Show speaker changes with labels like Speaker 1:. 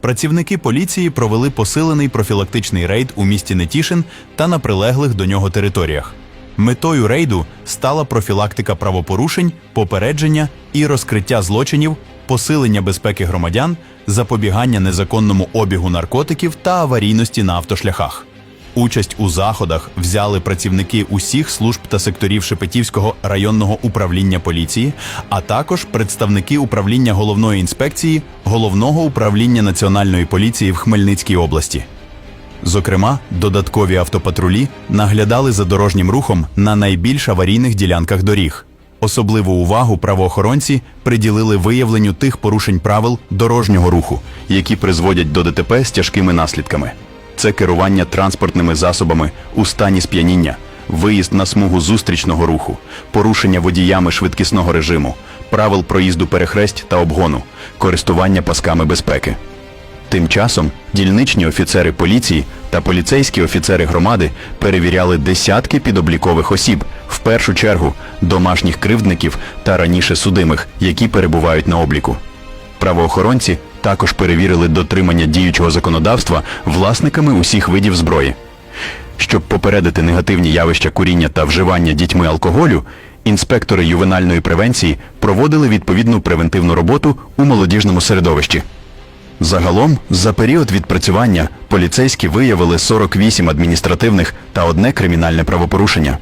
Speaker 1: Працівники поліції провели посилений профілактичний рейд у місті Нетішин та на прилеглих до нього територіях. Метою рейду стала профілактика правопорушень, попередження і розкриття злочинів, посилення безпеки громадян, запобігання незаконному обігу наркотиків та аварійності на автошляхах. Участь у заходах взяли працівники усіх служб та секторів Шепетівського районного управління поліції, а також представники управління головної інспекції головного управління національної поліції в Хмельницькій області. Зокрема, додаткові автопатрулі наглядали за дорожнім рухом на найбільш аварійних ділянках доріг. Особливу увагу правоохоронці приділили виявленню тих порушень правил дорожнього руху, які призводять до ДТП з тяжкими наслідками. Це керування транспортними засобами у стані сп'яніння, виїзд на смугу зустрічного руху, порушення водіями швидкісного режиму, правил проїзду перехресть та обгону, користування пасками безпеки. Тим часом дільничні офіцери поліції та поліцейські офіцери громади перевіряли десятки підоблікових осіб, в першу чергу домашніх кривдників та раніше судимих, які перебувають на обліку. Правоохоронці також перевірили дотримання діючого законодавства власниками усіх видів зброї. Щоб попередити негативні явища куріння та вживання дітьми алкоголю, інспектори ювенальної превенції проводили відповідну превентивну роботу у молодіжному середовищі. Загалом, за період відпрацювання поліцейські виявили 48 адміністративних та одне кримінальне правопорушення.